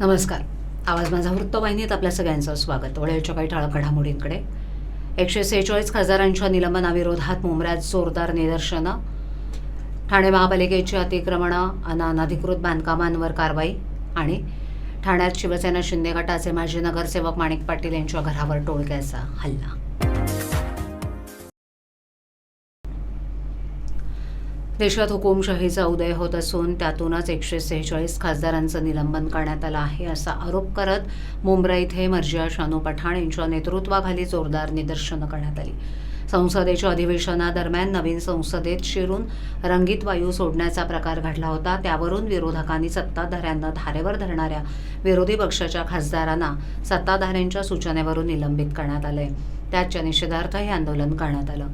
नमस्कार. आवाज माझा वृत्तवाहिनीत आपल्या सगळ्यांचं स्वागत. वळेलच्या काही ठळक घडामोडींकडे. एकशे सेहेचाळीस खासदारांच्या निलंबनाविरोधात मुंबऱ्यात जोरदार निदर्शनं. ठाणे महापालिकेची अतिक्रमणं अन अनधिकृत बांधकामांवर कारवाई आणि ठाण्यात शिवसेना शिंदे गटाचे माजी नगरसेवक माणिक पाटील यांच्या घरावर टोळक्याचा हल्ला. देशात हुकुमशाहीचा उदय होत असून त्यातूनच एकशे सेहेचाळीस खासदारांचं निलंबन करण्यात आलं आहे असा आरोप करत मुंब्रा इथे मर्जिया शानू पठाण यांच्या नेतृत्वाखाली जोरदार निदर्शनं करण्यात आली. संसदेच्या अधिवेशनादरम्यान नवीन संसदेत शिरून रंगीत वायू सोडण्याचा प्रकार घडला होता. त्यावरून विरोधकांनी सत्ताधाऱ्यांना धारेवर धरणाऱ्या विरोधी पक्षाच्या खासदारांना सत्ताधाऱ्यांच्या सूचनेवरून निलंबित करण्यात आलंय. त्याच्या निषेधार्थ हे आंदोलन करण्यात आलं.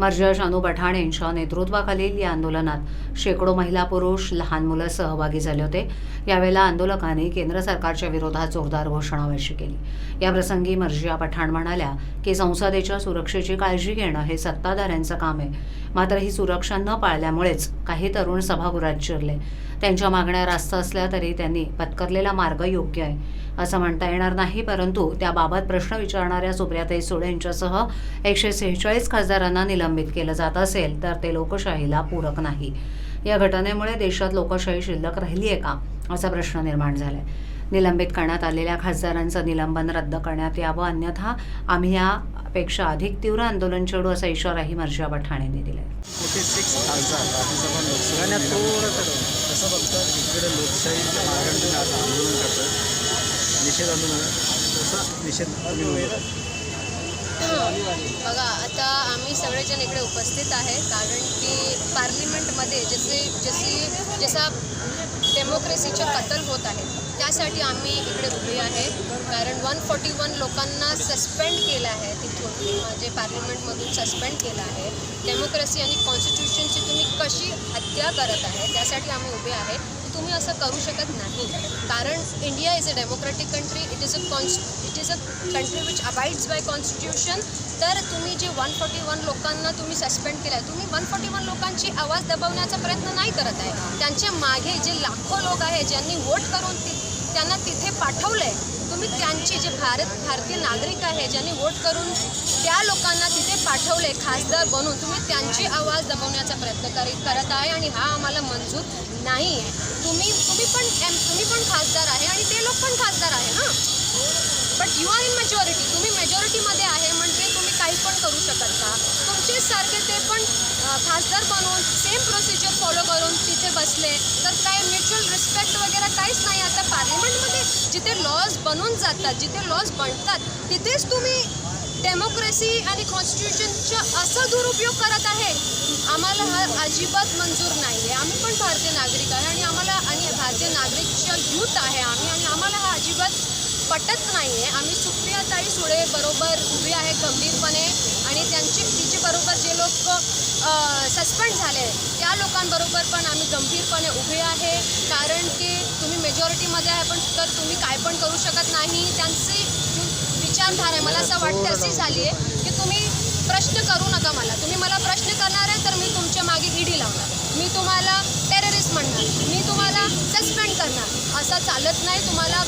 मर्जिया शानू पठाण यांच्या नेतृत्वाखालील या आंदोलनात शेकडो महिला पुरुष लहान मुलं सहभागी झाले होते. यावेळेला आंदोलकांनी केंद्र सरकारच्या विरोधात जोरदार घोषणाबाजी केली. याप्रसंगी मर्जिया पठाण म्हणाल्या की संसदेच्या सुरक्षेची काळजी घेणं हे सत्ताधाऱ्यांचं काम आहे. मात्र ही सुरक्षा न पाळल्यामुळेच काही तरुण सभागृहात शिरले. त्यांच्या मागण्या रास्त असल्या तरी त्यांनी पत्करलेला मार्ग योग्य आहे. असं म्हणता येणार नाही परंतु त्याबाबत प्रश्न विचारणाऱ्या सुप्रियाताई सुळे यांच्यासह एकशे सेहेचाळीस खासदारांना निलंबित केलं जात असेल तर ते लोकशाहीला पूरक नाही. या घटनेमुळे देशात लोकशाही शिल्लक राहिली आहे का असा प्रश्न निर्माण झालाय. निलंबित करण्यात आलेल्या खासदारांचं निलंबन रद्द करण्यात यावं अन्यथा आम्ही यापेक्षा अधिक तीव्र आंदोलन छेडू असा इशाराही मर्जिया पठाण यांनी दिलाय निषेध आंदोलन तसा निषेध आम्ही बघा आता आम्ही सगळेजण इकडे उपस्थित आहे कारण की पार्लिमेंटमध्ये जसे जशी जसा डेमोक्रेसीचे कत्तल होत आहे त्यासाठी आम्ही इकडे उभे आहे. कारण वन फोर्टी वन लोकांना सस्पेंड केलं आहे तिथून म्हणजे पार्लिमेंटमधून सस्पेंड केलं आहे. डेमोक्रेसी आणि कॉन्स्टिट्यूशनची तुम्ही कशी हत्या करत आहे त्यासाठी आम्ही उभे आहे. तुम्ही असं करू शकत नाही. कारण India is a democratic country it is a cons it is a country which abides by constitution तर तुम्ही जे वन फॉर्टी वन लोकांना तुम्ही सस्पेंड केलं आहे तुम्ही वन फॉर्टी वन लोकांची आवाज दबवण्याचा प्रयत्न नाही करत आहे. त्यांच्या मागे जे लाखो लोक आहे ज्यांनी वोट करून ती त्यांना तिथे पाठवलं आहे तुम्ही जे भारत भारतीय नागरिक आहे ज्यांनी वोट करून त्या लोकांना तिथे पाठवले खासदार बनून तुम्ही त्यांची आवाज दबवण्याचा प्रयत्न करी करत आहे आणि हा आम्हाला मंजूर नाही आहे. तुम्ही तुम्ही पण एम तुम्ही पण खासदार आहे आणि ते लोक पण खासदार आहे ना but you are in majority तुम्ही मेजॉरिटीमध्ये आहे म्हणजे तुम्ही काही पण करू शकत का? तुमचेच सारखे ते पण खासदार बनवून सेम प्रोसिजर फॉलो करून तिथे बसले. तर काय म्युच्युअल रिस्पेक्ट वगैरे काहीच नाही. आता पार्लिमेंटमध्ये जिथे लॉज बनून जातात जिथे लॉज बनतात तिथेच तुम्ही डेमोक्रेसी आणि कॉन्स्टिट्यूशनचा असा दुरुपयोग करत आहे. आम्हाला हा अजिबात मंजूर नाही आहे आम्ही पण भारतीय नागरिक आहे आणि आम्हाला आणि भारतीय नागरिकच्या यूथ आहे आम्ही आणि आम्हाला हा अजिबात पटत नाही आहे आम्ही सुप्रियाताई सुळे बरोबर उभी आहे गंभीरपणे आणि त्यांची तिच्याबरोबर जे लोक सस्पेंड झाले त्या लोकांबरोबर पण आम्ही गंभीरपणे उभे आहे. कारण की तुम्ही मेजॉरिटीमध्ये आहे पण तर तुम्ही काय पण करू शकत नाही. त्यांची विचारधारा आहे. मला असं वाटतं अशी झाली आहे की तुम्ही प्रश्न करू नका मला. तुम्ही मला प्रश्न करणार आहे तर मी तुमच्या मागे ईडी लावणार. मी तुम्हाला टेररिस्ट म्हणणार. मी तुम्हाला सस्पेंड करणार. असं चालत नाही तुम्हाला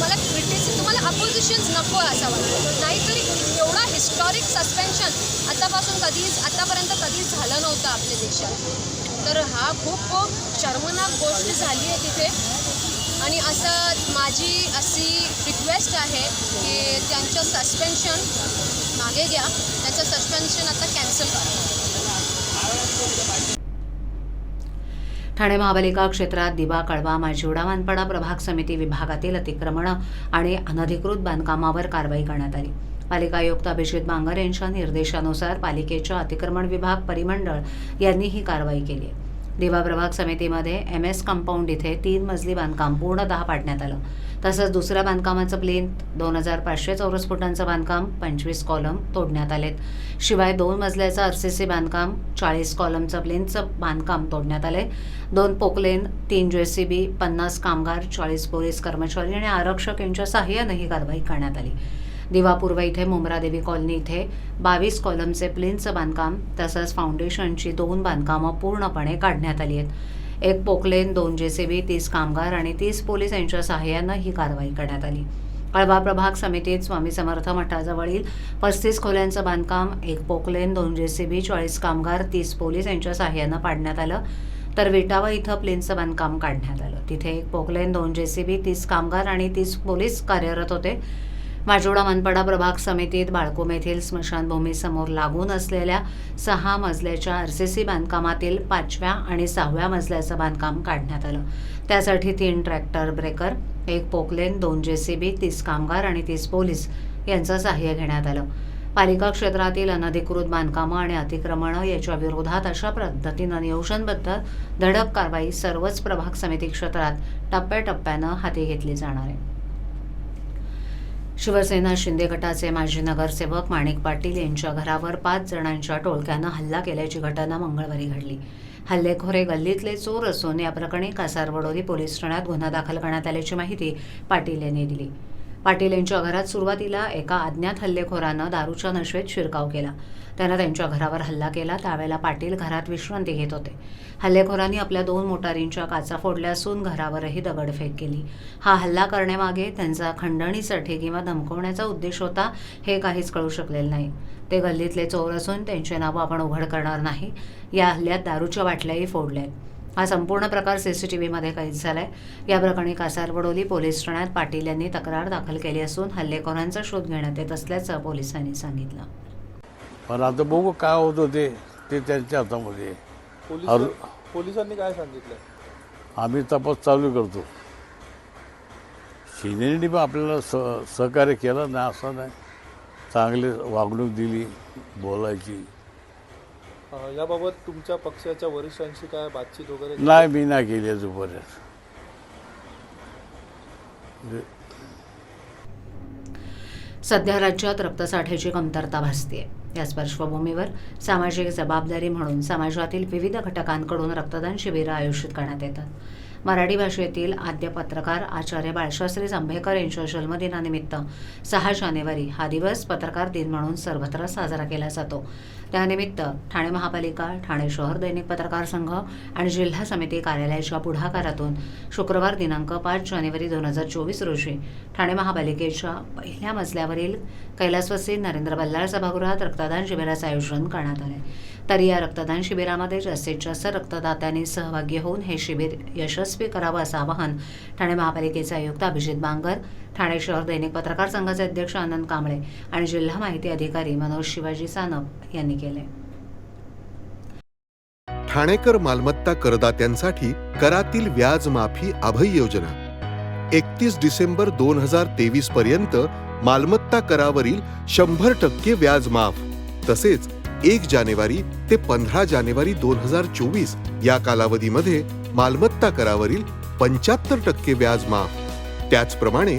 मला क्रिटिस तुम्हाला अपोजिशन्स नको आहे असं वाटतं. नाहीतरी एवढा हिस्टॉरिक सस्पेन्शन आतापासून कधीच आतापर्यंत कधीच झालं नव्हतं आपल्या देशात. तर हा खूप खूप शर्मनाक गोष्ट झाली आहे तिथे. आणि असं माझी अशी रिक्वेस्ट आहे की त्यांचं सस्पेन्शन मागे घ्या. त्यांचं सस्पेन्शन आता कॅन्सल करा. ठाणे महापालिका क्षेत्रात दिवा कळवा माझी उडावानपणा प्रभाग समिती विभागातील अतिक्रमणं आणि अनधिकृत बांधकामावर कारवाई करण्यात आली. पालिका आयुक्त अभिजित बांगर यांच्या निर्देशानुसार पालिकेच्या अतिक्रमण विभाग परिमंडळ यांनी ही कारवाई केली आहे. दिवा प्रभाग समितीमध्ये एम एस कंपाऊंड इथे तीन मजली बांधकाम पूर्णतः पाडण्यात आलं. तसंच दुसऱ्या बांधकामाचं प्लेन दोन हजार पाचशे चौरस फुटांचं बांधकाम पंचवीस कॉलम तोडण्यात आलेत. शिवाय दोन मजल्याचं आर सी सी बांधकाम चाळीस कॉलमचं प्लेनचं बांधकाम तोडण्यात आले दोन पोकलेन तीन जे सी बी पन्नास कामगार चाळीस पोलीस कर्मचारी आणि आरक्षक यांच्या सहाय्यानं ही कारवाई करण्यात आली. दिवापूर्व इथे मुंब्रादेवी कॉलनी इथे. बावीस कॉलमचे प्लेनचं बांधकाम तसंच फाउंडेशनची दोन बांधकामं पूर्णपणे काढण्यात आली आहेत. एक पोकलेन दोन जेसीबी तीस कामगार आणि तीस पोलीस यांच्या सहाय्यानं ही कारवाई करण्यात आली. कळवा प्रभाग समितीत स्वामी समर्थ मठाजवळील पस्तीस खोल्यांचं बांधकाम एक पोकलेन दोन जेसीबी चाळीस कामगार तीस पोलीस यांच्या सहाय्यानं पाडण्यात आलं. तर विटावा इथं प्लेनचं बांधकाम काढण्यात आलं. तिथे एक पोकलेन दोन जेसीबी तीस कामगार आणि तीस पोलीस कार्यरत होते. माजोडा मनपाडा प्रभाग समितीत बाळकोम येथील स्मशानभूमीसमोर लागून असलेल्या सहा मजल्याच्या आर सी सी बांधकामातील पाचव्या आणि सहाव्या मजल्याचं बांधकाम काढण्यात आलं. त्यासाठी तीन ट्रॅक्टर ब्रेकर एक पोकलेन दोन जेसीबी तीस कामगार आणि तीस पोलीस यांचं सहाय्य घेण्यात आलं. पालिका क्षेत्रातील अनधिकृत बांधकामं आणि अतिक्रमणं याच्या विरोधात अशा पद्धतीनं नियोजनबद्ध धडक कारवाई सर्वच प्रभाग समिती क्षेत्रात टप्प्याटप्प्यानं हाती घेतली जाणार आहे. शिवसेना शिंदे गटाचे माजी नगरसेवक माणिक पाटील यांच्या घरावर पाच जणांच्या टोळक्यानं हल्ला केल्याची घटना मंगळवारी घडली. हल्लेखोरे गल्लीतले चोर असून या प्रकरणी कासारवडोली पोलीस ठाण्यात गुन्हा दाखल करण्यात आल्याची माहिती पाटील यांनी दिली. पाटील यांच्या घरात सुरुवातीला एका अज्ञात हल्लेखोरानं दारूच्या नशेत शिरकाव केला. त्यानं त्यांच्या घरावर हल्ला केला. त्यावेळेला पाटील घरात विश्रांती घेत होते. हल्लेखोरांनी आपल्या दोन मोटारींच्या काचा फोडल्या असून घरावरही दगडफेक केली. हा हल्ला करण्यामागे त्यांचा खंडणीसाठी किंवा धमकवण्याचा उद्देश होता हे काहीच कळू शकलेलं नाही. ते गल्लीतले चोर असून त्यांचे नावं आपण उघड करणार नाही. या हल्ल्यात दारूच्या बाटल्याही फोडल्या आहेत. हा संपूर्ण प्रकार सीसीटीव्हीमध्ये कैद झालाय. या प्रकरणी कासारवडोली पोलीस ठाण्यात पाटील यांनी तक्रार दाखल केली असून हल्लेखोरांचा शोध घेण्यात येत असल्याचं पोलिसांनी सांगितलं. पण आता बघू काय होतं ते ते त्यांच्या हातामध्ये. आहे. पोलिसांनी काय सांगितलं आम्ही तपास चालू करतो. शिनेने पण आपल्याला स सहकार्य केलं नाही असं नाही. चांगली वागणूक दिली बोलायची. याबाबत तुमच्या पक्षाच्या वरिष्ठांशी काय बातचीत वगैरे नाही मी नाही केली अजूनपर्यंत सध्या राज्यात रक्तसाठ्याची कमतरता भासते याच पार्श्वभूमीवर सामाजिक जबाबदारी म्हणून समाजातील विविध घटकांकडून रक्तदान शिबिरं आयोजित करण्यात येतात. मराठी भाषेतील आद्य पत्रकार आचार्य बाळशास्त्री जांभेकर यांच्या जन्मदिनानिमित्त सहा जानेवारी हा दिवस पत्रकार दिन म्हणून सर्वत्र साजरा केला जातो. त्यानिमित्त ठाणे महापालिका ठाणे शहर दैनिक पत्रकार संघ आणि जिल्हा समिती कार्यालयाच्या पुढाकारातून शुक्रवार दिनांक पाच जानेवारी दोन हजार चोवीस रोजी ठाणे महापालिकेच्या पहिल्या मजल्यावरील कैलासवासी नरेंद्र बल्लाळ सभागृहात रक्तदान शिबिराचं आयोजन करण्यात आले. तर या रक्तदान शिबिरामध्ये जास्तीत जास्त रक्तदात्यांनी सहभागी होऊन हे शिबिर यशस्वी करावं असं आवाहन ठाणे महापालिकेचे आयुक्त अभिजित बांगर ठाणे शहर दैनिक पत्रकार संघाचे अध्यक्ष आनंद कांबळे आणि जिल्हा माहिती अधिकारी मनोज शिवाजी सानप यांनी केले. ठाणेकर मालमत्ता करदात्यांसाठी करातील व्याज माफी अभय योजना. एकतीस डिसेंबर दोन हजार तेवीस पर्यंत मालमत्ता करावरील शंभर टक्के व्याज माफ तसेच एक जानेवारी ते पंधरा जानेवारी दोन हजार चोवीस या कालावधीमध्ये मालमत्ता करावरील पंच्याहत्तर टक्के व्याज माफ त्याचप्रमाणे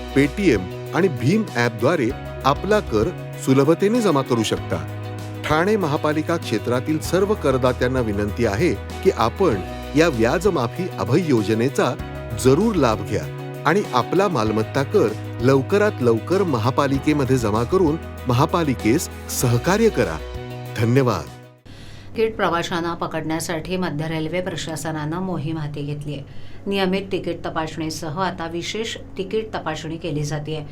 पेटीएम आणि भीम ॲपद्वारे आपला कर सुलभतेने जमा करू शकता. ठाणे महापालिका क्षेत्रातील सर्व करदात्यांना विनंती आहे की आपण या व्याजमाफी अभय योजनेचा जरूर लाभ घ्या आणि आपला मालमत्ता कर लवकरात लवकर महापालिकेमध्ये जमा करून महापालिकेस सहकार्य करा. धन्यवाद. तिकीट प्रवाशांना पकडण्यासाठी मध्य रेल्वे प्रशासनानं मोहीम हाती घेतली आहे. नियमित तिकीट तपासणीसह आता विशेष तिकीट तपासणी केली जाते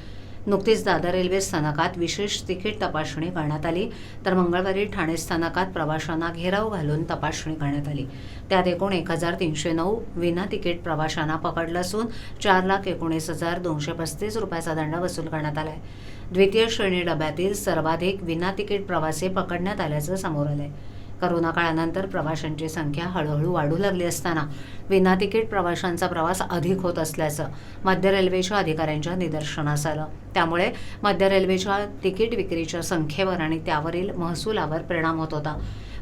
नुकतीच दादर रेल्वे स्थानकात विशेष तिकीट तपासणी करण्यात आली. तर मंगळवारी ठाणे स्थानकात प्रवाशांना घेराव घालून तपासणी करण्यात आली. त्यात एकूण एक हजार तीनशे नऊ विना तिकीट प्रवाशांना पकडलं असून चार लाख एकोणीस हजार दोनशे पस्तीस रुपयाचा दंड वसूल करण्यात आला आहे द्वितीय श्रेणी डब्यातील सर्वाधिक विना तिकीट प्रवासी पकडण्यात आल्याचं समोर आलं आहे करोना काळानंतर प्रवाशांची संख्या हळूहळू वाढू लागली असताना विना तिकीट प्रवाशांचा प्रवास अधिक होत असल्याचं मध्य रेल्वेच्या अधिकाऱ्यांच्या निदर्शनास आलं. त्यामुळे मध्य रेल्वेच्या तिकीट विक्रीच्या संख्येवर आणि त्यावरील महसुलावर परिणाम होत होता.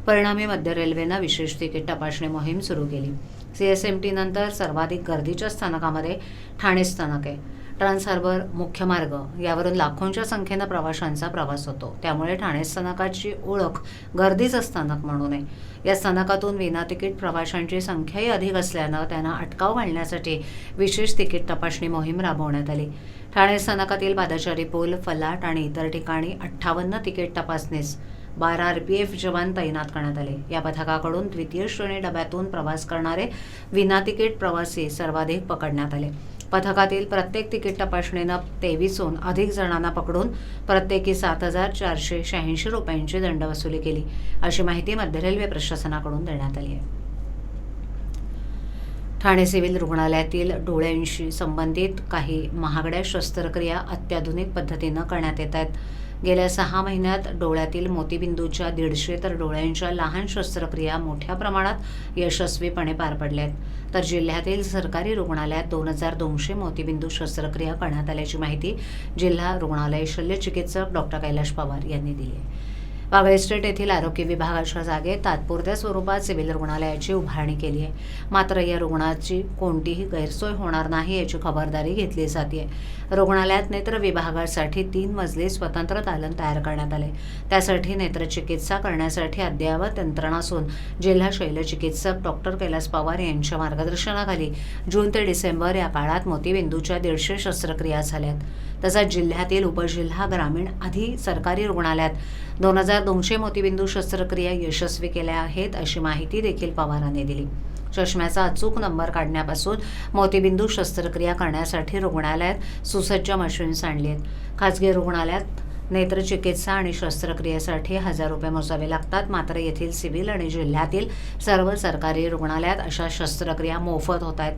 परिणामी मध्य रेल्वेनं विशेष तिकीट तपासणी मोहीम सुरू केली. सी एस एम टीनंतर सर्वाधिक गर्दीच्या स्थानकामध्ये ठाणे स्थानक आहे. ट्रान्स हार्बर मुख्य मार्ग. यावरून लाखोंच्या संख्येनं प्रवाशांचा प्रवास होतो. त्यामुळे ठाणे स्थानकाची ओळख गर्दीचं स्थानक म्हणू नये. या स्थानकातून विना तिकीट प्रवाशांची संख्याही अधिक असल्यानं त्यांना अटकाव घालण्यासाठी विशेष तिकीट तपासणी मोहीम राबवण्यात आली. ठाणे स्थानकातील पादचारी पूल फलाट आणि इतर ठिकाणी अठ्ठावन्न तिकीट तपासणीस बारा आर पी एफ जवान तैनात करण्यात आले. या पथकाकडून द्वितीय श्रेणी डब्यातून प्रवास करणारे विना तिकीट प्रवासी सर्वाधिक पकडण्यात आले. पथकातील प्रत्येक तिकीट तपासणीनं तेवीसहून अधिक जणांना पकडून प्रत्येकी सात हजार चारशे शहाऐंशी रुपयांची दंड वसुली केली. अशी माहिती मध्य रेल्वे प्रशासनाकडून देण्यात आली आहे. ठाणे सिव्हिल रुग्णालयातील डोळ्यांशी संबंधित काही महागड्या शस्त्रक्रिया अत्याधुनिक पद्धतीनं करण्यात येत आहेत. गेल्या सहा महिन्यात डोळ्यातील मोतीबिंदूच्या दीडशे तर डोळ्यांच्या लहान शस्त्रक्रिया मोठ्या प्रमाणात यशस्वीपणे पार पडल्या आहेत तर जिल्ह्यातील सरकारी रुग्णालयात दोन हजार दोनशे मोतीबिंदू शस्त्रक्रिया करण्यात आल्याची माहिती जिल्हा रुग्णालय शल्यचिकित्सक डॉक्टर कैलाश पवार यांनी दिली आहे. वागळे स्टेट येथील आरोग्य विभागाच्या जागेत तात्पुरत्या स्वरूपात सिव्हिल रुग्णालयाची उभारणी केली आहे. मात्र या रुग्णाची कोणतीही गैरसोय होणार नाही याची खबरदारी घेतली जाते रुग्णालयात नेत्र विभागासाठी तीन मजली स्वतंत्र दालन तयार करण्यात आले. त्यासाठी नेत्रचिकित्सा करण्यासाठी अद्ययावत यंत्रणा असून जिल्हा शैलचिकित्सक डॉक्टर कैलास पवार यांच्या मार्गदर्शनाखाली जून ते डिसेंबर या काळात मोतीबिंदूच्या दीडशे शस्त्रक्रिया झाल्यात. तसंच जिल्ह्यातील उपजिल्हा ग्रामीण आधी सरकारी रुग्णालयात. दोन हजार दोनशे मोतीबिंदू शस्त्रक्रिया यशस्वी केल्या आहेत अशी माहिती देखील पवारांनी दिली. चष्म्याचा अचूक नंबर काढण्यापासून मोतीबिंदू शस्त्रक्रिया करण्यासाठी रुग्णालयात सुसज्ज मशीन्स आणली आहेत. खाजगी रुग्णालयात नेत्रचिकित्सा आणि शस्त्रक्रियेसाठी हजार रुपये मोजावे लागतात. मात्र येथील सिव्हिल आणि जिल्ह्यातील सर्व सरकारी रुग्णालयात अशा शस्त्रक्रिया मोफत होत आहेत.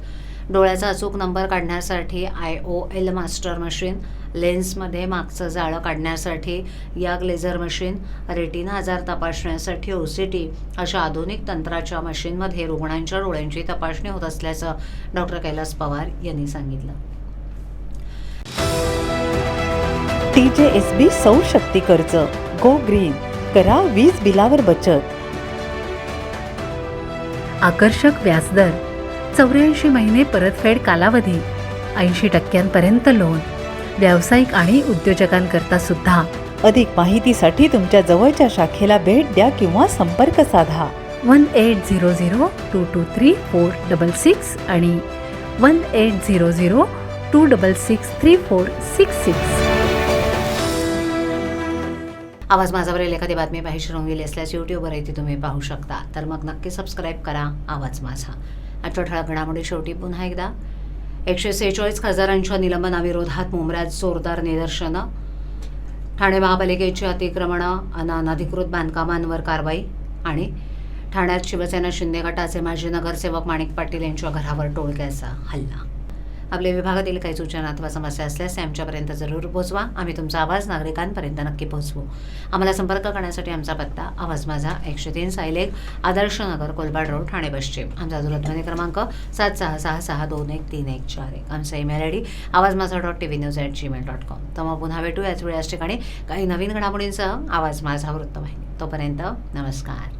डोळ्याचा अचूक नंबर काढण्यासाठी I O L master machine लेन्समध्ये मागचं जाळं काढण्यासाठी याग लेझर मशीन रेटिना आजार तपासण्यासाठी ओ सी टी अशा आधुनिक तंत्राच्या मशीनमध्ये रुग्णांच्या डोळ्यांची तपासणी होत असल्याचं डॉक्टर कैलास पवार यांनी सांगितलं. टीजेएसबी सौर शक्ती कर्ज गो ग्रीन करा वीज बिलावर बचत. आकर्षक व्याजदर चौऱ्याऐंशी महिने परतफेड कालावधी ऐंशी टक्क्यांपर्यंत लोन व्यावसायिक आणि उद्योजकांकरता सुद्धा. अधिक माहितीसाठी तुमच्या जवळच्या शाखेला भेट द्या किंवा संपर्क साधा. One eight zero zero two two three four double six आणि one eight zero zero two double six three four six six Awaaz माझावरील एखादी बातमी पाहिजे रंगविली असल्यास यूट्यूबवरही ती तुम्ही पाहू शकता. तर मग नक्की सबस्क्राईब करा आवाज माझा. आजच्या ठळक घडामोडी शेवटी पुन्हा एकदा एकशे सेहेचाळीस खासदारांच्या निलंबनाविरोधात मुंबऱ्यात जोरदार निदर्शनं. ठाणे महापालिकेची अतिक्रमणं अन अनधिकृत बांधकामांवर कारवाई आणि ठाण्यात शिवसेना शिंदे गटाचे माजी नगरसेवक माणिक पाटील यांच्या घरावर टोळक्याचा हल्ला. आपल्या विभागातील काही सूचना अथवा समस्या असल्यास त्या आमच्यापर्यंत जरूर पोहोचवा आम्ही तुमचा आवाज नागरिकांपर्यंत नक्की पोहोचवू आम्हाला संपर्क करण्यासाठी आमचा पत्ता आवाज माझा एकशे तीन सायलेख आदर्श नगर कोलबाड रोड ठाणे पश्चिम. आमचा दूरध्वनी क्रमांक सात सहा सहा सहा दोन एक तीन एक चार एक. आमचा email I D Awaaz Majha dot T V news at Gmail dot com तर मग पुन्हा भेटू याच वेळी याच ठिकाणी काही नवीन घडामोडींसह आवाज माझा वृत्तवाहिनी. तोपर्यंत नमस्कार.